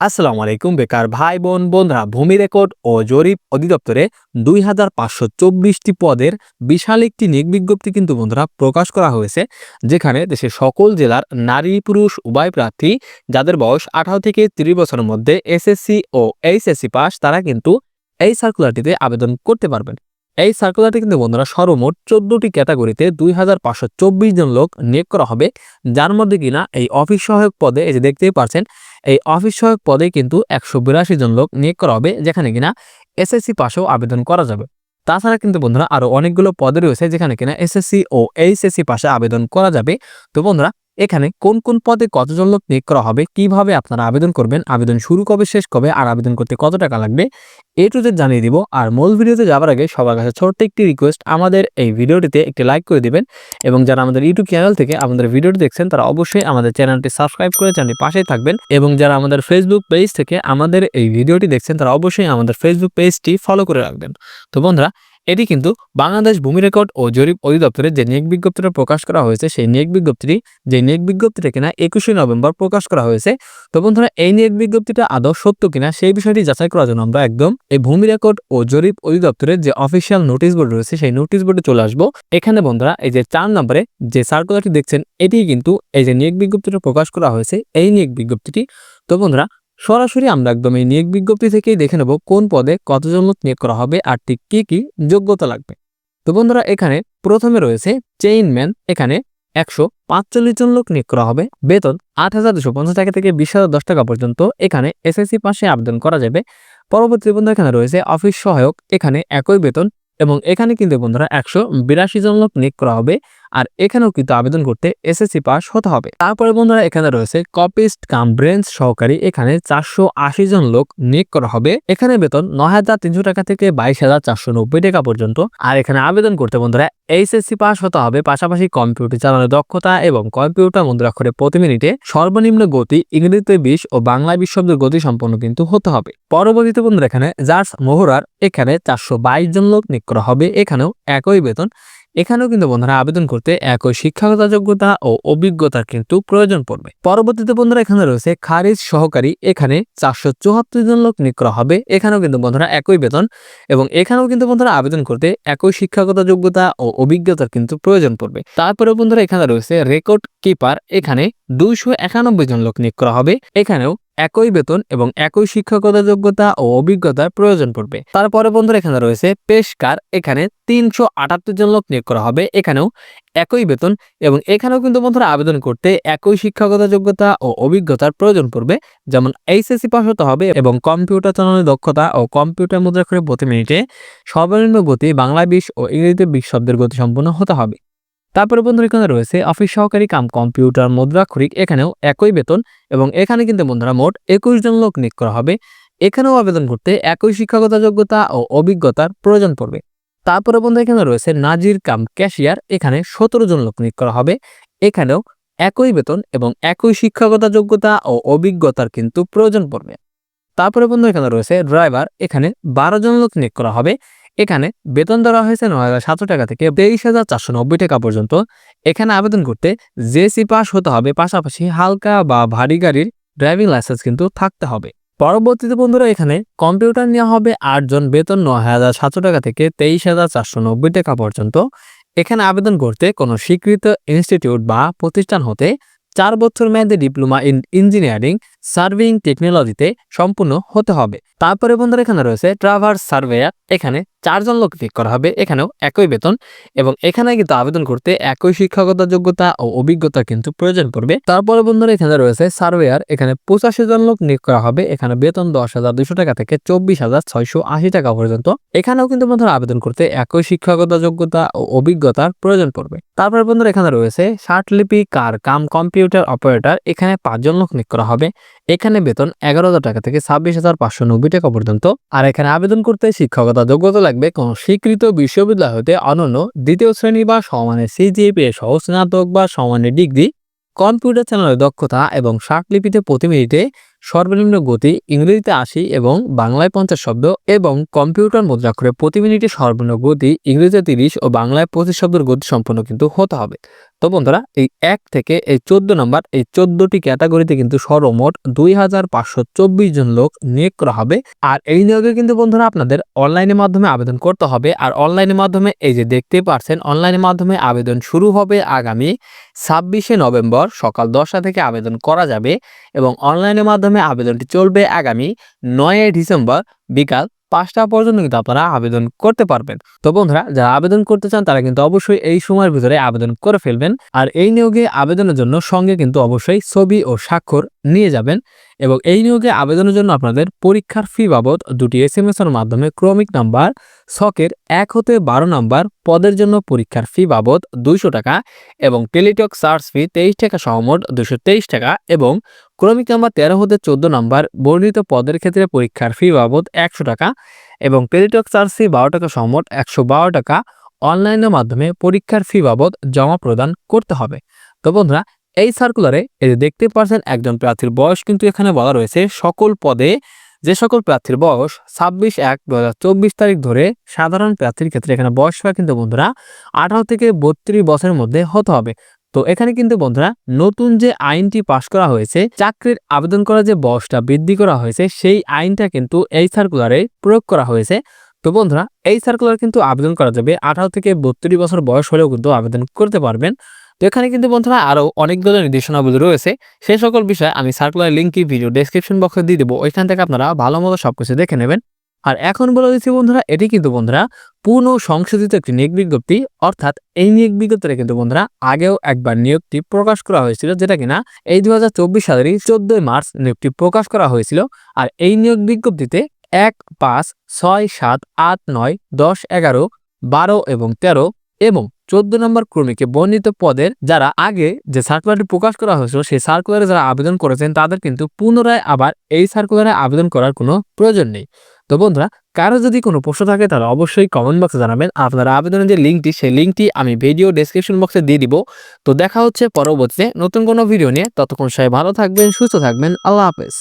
আসসালামু আলাইকুম, বেকার ভাই, বোন, বন্ধুরা। ভূমি রেকর্ড ও জরিপ অধিদপ্তরে দুই হাজার পাঁচশো চব্বিশটি পদের বিশাল একটি নিয়োগ বিজ্ঞপ্তি কিন্তু বন্ধুরা প্রকাশ করা হয়েছে, যেখানে দেশের সকল জেলার নারী, পুরুষ, উভয় প্রার্থী যাদের বয়স আঠারো থেকে তিরিশ বছরের মধ্যে এসএসসি ও এইচএসসি পাস, তারা কিন্তু এই সার্কুলারটিতে আবেদন করতে পারবেন। এই সার্কুলারটি কিন্তু বন্ধুরা সর্বমোট চোদ্দটি ক্যাটাগরিতে দুই হাজার পাঁচশো চব্বিশ জন লোক নিয়োগ করা হবে, যার মধ্যে কিনা এই অফিস সহায়ক পদে, এই যে দেখতেই পারছেন, এই অফিস সহায়ক পদে কিন্তু একশো বিরাশি জন লোক নিয়োগ করা হবে, যেখানে কিনা এসএসসি পাশেও আবেদন করা যাবে। তাছাড়া কিন্তু বন্ধুরা আরও অনেকগুলো পদে রয়েছে, যেখানে কিনা এসএসসি ও এইচএসসি পাশে আবেদন করা যাবে। তো বন্ধুরা এখানে কোন কোন পদে কতজন লোক নিয়োগ করা হবে, কীভাবে আপনারা আবেদন করবেন, আবেদন শুরু কবে, শেষ কবে, আর আবেদন করতে কত টাকা লাগবে, এ টু জেড জানিয়ে দিব। আর মূল ভিডিওতে যাওয়ার আগে সবার কাছে ছোট্ট একটি রিকোয়েস্ট আমাদের এই ভিডিওটিতে একটি লাইক করে দিবেন এবং যারা আমাদের ইউটিউব চ্যানেল থেকে আমাদের ভিডিওটি দেখছেন, তারা অবশ্যই আমাদের চ্যানেলটি সাবস্ক্রাইব করে চ্যানেলটি পাশেই থাকবেন এবং যারা আমাদের ফেসবুক পেজ থেকে আমাদের এই ভিডিওটি দেখছেন, তারা অবশ্যই আমাদের ফেসবুক পেজটি ফলো করে রাখবেন। তো বন্ধুরা এটি কিন্তু বাংলাদেশ ভূমি রেকর্ড ও জরিপ অধিদপ্তরে যে নিয়োগ বিজ্ঞপ্তিটা প্রকাশ করা হয়েছে, সেই নিয়োগ বিজ্ঞপ্তিটি যে নিয়োগ বিজ্ঞপ্তিটা কিনা একুশে নভেম্বর প্রকাশ করা হয়েছে। তো বন্ধুরা, এই নিয়োগ বিজ্ঞপ্তিটা আদৌ সত্য কিনা সেই বিষয়টি যাচাই করার জন্য আমরা একদম এই ভূমি রেকর্ড ও জরিপ অধিদপ্তরের যে অফিসিয়াল নোটিশ বোর্ড রয়েছে, সেই নোটিশ বোর্ডে চলে আসব। এখানে বন্ধুরা, এই যে চার নম্বরে যে সার্কুলারটি দেখছেন, এটি কিন্তু এই যে নিয়োগ বিজ্ঞপ্তিটা প্রকাশ করা হয়েছে, এই নিয়োগ বিজ্ঞপ্তিটি। তো বন্ধুরা সরাসরি আমরা একদম এই নিয়োগ বিজ্ঞপ্তি থেকেই দেখে নেব কোন পদে কতজন লোক নিয়োগ করা হবে আর ঠিক কী কী যোগ্যতা লাগবে। তো বন্ধুরা, এখানে প্রথমে রয়েছে চেইনম্যান। এখানে একশো পাঁচচল্লিশ জন লোক নিয়োগ করা হবে। বেতন আট হাজার দুশো পঞ্চাশ টাকা থেকে বিশ হাজার দশ টাকা পর্যন্ত। এখানে এসএসসি পাশে আবেদন করা যাবে। পরবর্তী বন্ধু এখানে রয়েছে অফিস সহায়ক। এখানে একই বেতন এবং এখানে কিন্তু বন্ধুরা একশো বিরাশি জন লোক নিয়োগ করা হবে। আর এখানেও কিন্তু আবেদন করতে এসএসসি পাস হতে হবে। তারপরে বন্ধুরা এখানে রয়েছে কপিস্ট কাম ব্রেঞ্চ সহকারী এখানে চারশো আশি জন লোক নিয়োগ করা হবে। এখানে বেতন নয় হাজার তিনশো টাকা থেকে বাইশ টাকা পর্যন্ত। আর এখানে আবেদন করতে বন্ধুরা এইচএসসি পাস হতে হবে, পাশাপাশি কম্পিউটার চালানোর দক্ষতা এবং কম্পিউটার মুদ্রাক্ষরে প্রতি মিনিটে সর্বনিম্ন গতি, ইংরেজিতে বিশ ও বাংলা বিশ শব্দের গতি সম্পন্ন কিন্তু হতে হবে। পরবর্তীতে বন্ধুরা এখানে জার্স মোহরার এখানে চারশো বাইশ জন লোক নিয়োগ করা হবে। এখানেও একই বেতন এখানেও কিন্তু বন্ধুরা আবেদন করতে একই শিক্ষাগত যোগ্যতা ও অভিজ্ঞতার কিন্তু প্রয়োজন পড়বে। পরবর্তীতে বন্ধুরা এখানে রয়েছে খারিজ সহকারী। এখানে চারশো চুয়াত্তর জন লোক নিয়োগ করা হবে। এখানেও কিন্তু বন্ধুরা একই বেতন এবং এখানেও কিন্তু বন্ধুরা আবেদন করতে একই শিক্ষাগত যোগ্যতা ও অভিজ্ঞতার কিন্তু প্রয়োজন পড়বে। তারপরে বন্ধুরা এখানে রয়েছে রেকর্ড কিপার। এখানে দুইশো একানব্বই জন লোক নিয়োগ করা হবে। এখানেও একই বেতন এবং একই শিক্ষকতা যোগ্যতা ও অভিজ্ঞতার প্রয়োজন পড়বে। তারপরে বন্ধুরা এখানে রয়েছে পেশকার। এখানে তিনশো আটাত্তর জন লোক নিয়োগ করা হবে। এখানেও একই বেতন এবং এখানেও কিন্তু বন্ধুরা আবেদন করতে একই শিক্ষাগত যোগ্যতা ও অভিজ্ঞতার প্রয়োজন পড়বে। যেমন এইচএসসি পাস হতে হবে এবং কম্পিউটার চালানোর দক্ষতা ও কম্পিউটার মুদ্রা করে প্রতি মিনিটে সর্বনিম্ন গতি বাংলা, বিশ ও ইংরেজিতে বিশ শব্দের গতি সম্পন্ন হতে হবে। তারপরে বন্ধুরা এখানে রয়েছে অফিস সহকারী কাম কম্পিউটার মুদ্রাক্ষরিক এখানেও একই বেতন এবং এখানে কিন্তু বন্ধুরা মোট একুশ জন লোক নিয়োগ করা হবে। এখানেও আবেদন করতে একই শিক্ষাগত যোগ্যতা ও অভিজ্ঞতার প্রয়োজন পড়বে। তারপরে বন্ধু এখানে রয়েছে নাজির কাম ক্যাশিয়ার এখানে সতেরো জন লোক নিয়োগ করা হবে। এখানেও একই বেতন এবং একই শিক্ষাগত যোগ্যতা ও অভিজ্ঞতার কিন্তু প্রয়োজন পড়বে। তারপরে বন্ধু এখানে রয়েছে ড্রাইভার এখানে বারো জন লোক নিয়োগ করা হবে। এখানে বেতন দেওয়া হয়েছে নয় হাজার সাতশো টাকা থেকে তেইশ হাজার চারশো নব্বই টাকা পর্যন্ত। এখানে আবেদন করতে জেসি পাস হতে হবে, পাশাপাশি হালকা বা ভারী গাড়ির ড্রাইভিং লাইসেন্স কিন্তু থাকতে হবে। পরবর্তীতে বন্ধুরা, এখানে কম্পিউটার নেওয়া হবে আটজন, বেতন নয় হাজার সাতশো টাকা থেকে তেইশ হাজার চারশো নব্বই টাকা পর্যন্ত। এখানে আবেদন করতে কোনো স্বীকৃত ইনস্টিটিউট বা প্রতিষ্ঠান হতে চার বছর মেয়াদে ডিপ্লোমা ইন ইঞ্জিনিয়ারিং, সার্ভিং টেকনোলজিতে সম্পূর্ণ হতে হবে। তারপরে বন্ধুরা, এখানে রয়েছে ট্রাভার্স সার্ভেয়ার। এখানে চারজন লোক ঠিক করা হবে, এখানেও একই বেতন এবং এখানে কিন্তু আবেদন করতে একই শিক্ষাগত যোগ্যতা ও অভিজ্ঞতা কিন্তু প্রয়োজন পড়বে। তারপরে বন্ধুরা এখানে রয়েছে সার্ভেয়ার, এখানে পঁচাশি জন লোক নিয়োগ করা হবে, এখানে বেতন দশ হাজার দুশো টাকা থেকে চব্বিশ হাজার ছয়শো আশি টাকা পর্যন্ত। এখানেও কিন্তু বন্ধুরা আবেদন করতে একই শিক্ষাগত যোগ্যতা ও অভিজ্ঞতার প্রয়োজন পড়বে। তারপরে বন্ধুরা এখানে রয়েছে লিপি কার, কাম, কম্পিউটার অপারেটর, এখানে পাঁচজন লোক নিয়োগ করা হবে, এখানে বেতন এগারো হাজার টাকা থেকে ছাব্বিশ হাজার পাঁচশো নব্বই টাকা পর্যন্ত। আর এখানে আবেদন করতে শিক্ষকতা যোগ্যতা লাগবে কোন স্বীকৃত বিশ্ববিদ্যালয় হতে অনন্য দ্বিতীয় শ্রেণি বা সমানের সিজিপিএ সহ স্নাতক বা সমানের ডিগ্রি, কম্পিউটার চ্যানেলের দক্ষতা এবং শাকলিপিতে প্রতি মিনিটে সর্বনিম্ন গতি ইংরেজিতে আশি এবং বাংলায় পঞ্চাশ শব্দ এবং কম্পিউটার মুদ্রাক্ষরে প্রতি মিনিটে সর্বনিম্ন গতি ইংরেজিতে তিরিশ ও বাংলায় পঁচিশ শব্দের গতি সম্পন্ন কিন্তু হতে হবে। তো বন্ধুরা, এই এক থেকে এই চোদ্দ নম্বর, এই চোদ্দটি ক্যাটাগরিতে কিন্তু সর্বমোট দুই হাজার পাঁচশো চব্বিশ জন লোক নিয়োগ করা হবে। আর এই নিয়োগে কিন্তু বন্ধুরা আপনাদের অনলাইনের মাধ্যমে আবেদন করতে হবে। আর অনলাইনের মাধ্যমে এই যে দেখতে পারছেন, অনলাইনের মাধ্যমে আবেদন শুরু হবে আগামী ছাব্বিশে নভেম্বর সকাল দশটা থেকে আবেদন করা যাবে এবং অনলাইনের মাধ্যমে আবেদনটি চলবে আগামী নয় ডিসেম্বর বিকাল পাঁচটা পর্যন্ত কিন্তু আপনারা আবেদন করতে পারবেন। তো বন্ধুরা, যারা আবেদন করতে চান, তারা কিন্তু অবশ্যই এই সময়ের ভিতরে আবেদন করে ফেলবেন আর এই নিয়োগে আবেদনের জন্য সঙ্গে কিন্তু অবশ্যই ছবি ও স্বাক্ষর নিয়ে যাবেন এবং এই নিয়োগে আবেদনের জন্য আপনাদের পরীক্ষার ফি বাবদ দুটি এস এম এস এর মাধ্যমে ক্রমিক নাম্বার ছকের এক হতে বারো নাম্বার পদের জন্য পরীক্ষার ফি বাবদ দুইশো টাকা এবং টেলিটক চার্জ ফি তেইশ টাকা সহমোট দুশো তেইশ টাকা এবং ক্রমিক নাম্বার তেরো হতে চোদ্দ নাম্বার বর্ণিত পদের ক্ষেত্রে পরীক্ষার ফি বাবদ একশো টাকা এবং টেলিটক চার্জ ফি বারো টাকা সহমোট একশো বারো টাকা অনলাইনের মাধ্যমে পরীক্ষার ফি বাবদ জমা প্রদান করতে হবে। তো বন্ধুরা, এই সার্কুলারে যে দেখতে পাচ্ছেন একজন প্রার্থীর বয়স কিন্তু এখানে বলা রয়েছে সকল পদে যে সকল প্রার্থীর বয়স ছাব্বিশ এক দু তারিখ ধরে সাধারণ প্রার্থীর ক্ষেত্রে এখানে বয়স হয় কিন্তু বন্ধুরা আঠারো থেকে বত্রিশ বছরের মধ্যে হতে হবে। তো এখানে কিন্তু বন্ধুরা, নতুন যে আইনটি পাশ করা হয়েছে, চাকরির আবেদন করার যে বয়সটা বৃদ্ধি করা হয়েছে, সেই আইনটা কিন্তু এই সার্কুলারে প্রয়োগ করা হয়েছে। তো বন্ধুরা, এই সার্কুলার কিন্তু আবেদন করা যাবে, আঠারো থেকে বত্রিশ বছর বয়স হলেও কিন্তু আবেদন করতে পারবেন। তো এখানে কিন্তু বন্ধুরা আরও অনেকগুলো নির্দেশনাবলী রয়েছে, সেই সকল বিষয়ে আমি সার্কুলার লিঙ্কটি ভিডিও ডেসক্রিপশন বক্সে দিয়ে দেবো, ওইখান থেকে আপনারা ভালো মতো সব কিছু দেখে নেবেন। আর এখন বলে দিচ্ছি বন্ধুরা, এটি কিন্তু বন্ধুরা পুনঃ সংশোধিত একটি নিয়োগ বিজ্ঞপ্তি, অর্থাৎ এই নিয়োগ বিজ্ঞপ্তিটা কিন্তু বন্ধুরা আগেও একবার নিয়োগটি প্রকাশ করা হয়েছিল, যেটা কিনা এই দু সালেরই চোদ্দই মার্চ নিয়োগটি প্রকাশ করা হয়েছিল। আর এই নিয়োগ বিজ্ঞপ্তিতে এক, পাঁচ, ছয়, সাত, আট, নয়, দশ, এগারো, বারো এবং তেরো এবং চোদ্দ নম্বর ক্রমিকে বর্ণিত পদের যারা আগে যে সার্কুলারটি প্রকাশ করা হয়েছিল, সেই সার্কুলারে যারা আবেদন করেছেন, তাদের কিন্তু পুনরায় আবার এই সার্কুলারে আবেদন করার কোনো প্রয়োজন নেই। তো বন্ধুরা, কারও যদি কোনো প্রশ্ন থাকে তাহলে অবশ্যই কমেন্ট বক্সে জানাবেন। আপনারা আবেদনের যে লিঙ্কটি, সেই লিঙ্কটি আমি ভিডিও ডেসক্রিপশন বক্সে দিয়ে দিব। তো দেখা হচ্ছে পরবর্তীতে নতুন কোনো ভিডিও নিয়ে। ততক্ষণ সবাই ভালো থাকবেন, সুস্থ থাকবেন। আল্লাহ হাফেজ।